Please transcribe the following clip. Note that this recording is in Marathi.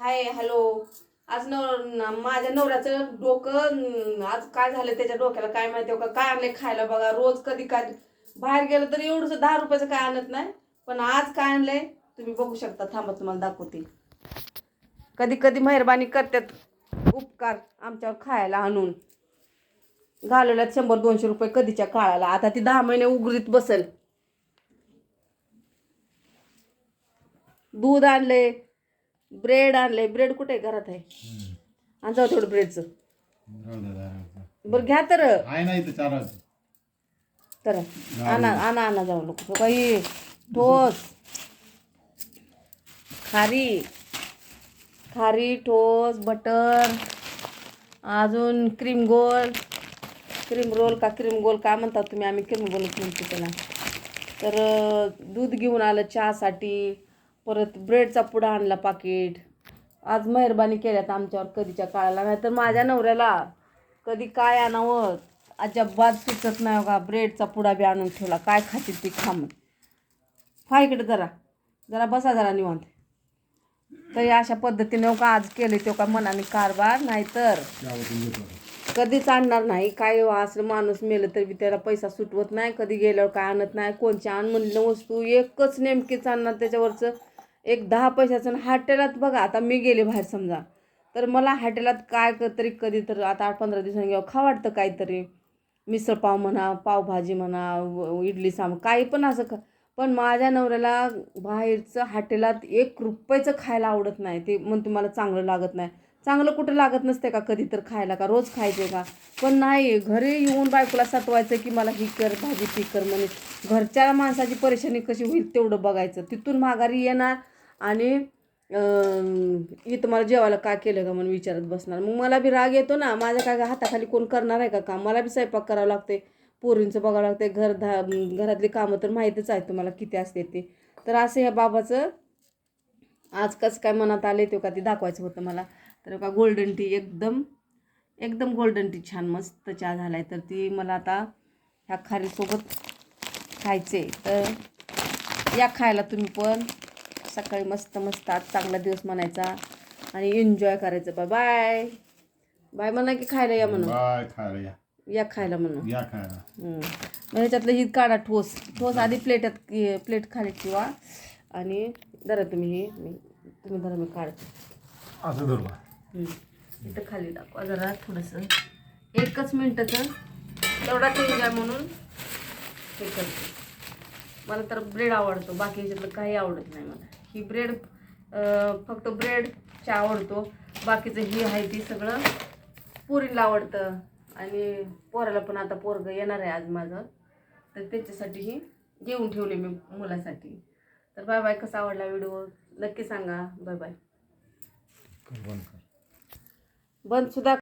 Hi hello. आज नव न- माझ्या नवऱ्याचं डोकं आज काय झालं त्याच्या डोक्याला काय माहिती का? काय आणलंय खायला बघा. रोज कधी काय बाहेर गेलं तर एवढंसं दहा रुपयाचं काय आणत नाही. पण आज काय आणलंय तुम्ही बघू शकता. थांबा तुम्हाला दाखवते. कधी कधी मेहरबानी करतात उपकार आमच्यावर खायला आणून. घालवल्यात शंभर दोनशे रुपये कधीच्या काळाला. आता ती दहा महिने उघडीत बसल. दूध आणले ब्रेड आणले. ब्रेड कुठे? घरात आहे. आणि जाऊ थोडं ब्रेडचं बरं घ्या तर. आहे चार. तर आणा आणा आणा जाऊ नको. काही ठोस. खारी. खारी ठोस बटर. अजून क्रीम गोल. क्रीम रोल का क्रीम गोल काय म्हणतात तुम्ही? आम्ही क्रीम गोलच म्हणतो त्याला. तर दूध घेऊन आलं चहासाठी. परत ब्रेडचा पुडा आणला पाकिट. आज मेहरबानी केल्यात आमच्यावर कधीच्या काळाला नाही तर माझ्या नवऱ्याला. कधी काय आणावं? अजिबात सुचत नाही का ब्रेडचा पुडा बी आणून ठेवला. काय खातील ती खा मग फा इकडे जरा. जरा बसा जरा निवांत. तरी अशा पद्धतीने का आज केले तो का मनाने कारभार नाहीतर कधीच आणणार नाही. काय हो, असलं माणूस मेलं तरी बी त्याला पैसा सुटवत नाही. कधी गेल्यावर काय आणत नाही. कोणची आण म्हणलं वस्तू. एकच नेमकीच आणणार त्याच्यावरचं. एक दहा पैशाचं आणि हॉटेलात बघा आता मी गेले बाहेर समजा. तर मला हॉटेलात काय तरी कधी तर आता आठ पंधरा दिवसांनी घ्यावं खा वाटतं काहीतरी. मिसळपाव म्हणा पावभाजी म्हणा व- इडली साम काही पण असं ख पण माझ्या नवऱ्याला बाहेरचं हॉटेलात एक रुपयाचं खायला आवडत नाही. ते मग तुम्हाला चांगलं लागत नाही. चांगलं कुठं लागत नसते का कधी तर खायला का? रोज खायचे का? पण नाही घरी येऊन बायकोला सतवायचं की मला ही कर भाजी ती कर म्हणे. घरच्या माणसाची परेशानी कशी होईल तेवढं बघायचं. तिथून माघारी येणार आणि इथं मला जेवायला काय केलं का म्हणून विचारत बसणार. मग मला बी राग येतो ना माझ्या काय हाताखाली कोण करणार आहे का काम? मला बी स्वयंपाक करावं लागते पोरींचं बघावं लागते घर धा घरातली कामं तर माहीतच आहे तुम्हाला किती असते ते. तर असं ह्या बाबाचं आज कसं काय मनात आले ते का ते दाखवायचं होतं मला. तर का गोल्डन टी एकदम एकदम गोल्डन टी छान मस्त चहा झाला आहे तर ती मला आता ह्या खारीसोबत खायचे तर या खायला तुम्ही पण सकाळी मस्त मस्त आज चांगला दिवस म्हणायचा. आणि एन्जॉय करायचं. बाय बाय बाय म्हणा की खायला या म्हणून बाय खायला या. या खायला म्हणून या खायला. हम्म. मग ह्याच्यातलं ही काढा ठोस. ठोस आधी प्लेटात प्लेट खाली ठेवा. आणि धरा तुम्ही ही. मी- तुम्ही धरा मी काढ असं धरू. इथं खाली दाखवा जरा थोडंसं. एकच मिनटाचं. तेवढा एन्जॉय म्हणून. हे करते. मला तर ब्रेड आवडतो. बाकी ह्याच्यातलं काही आवडत नाही मला. ही ब्रेड फक्त ब्रेड चहा आवडतो. बाकीचं ही आहे ती सगळं पुरीला आवडतं. आणि पोराला पण आता पोरगं येणार आहे आज माझं. तर त्याच्यासाठीही घेऊन ठेवले मी मुलासाठी. तर बाय बाय कसा आवडला व्हिडिओ? नक्की सांगा. Bye bye. बंद सुद्धा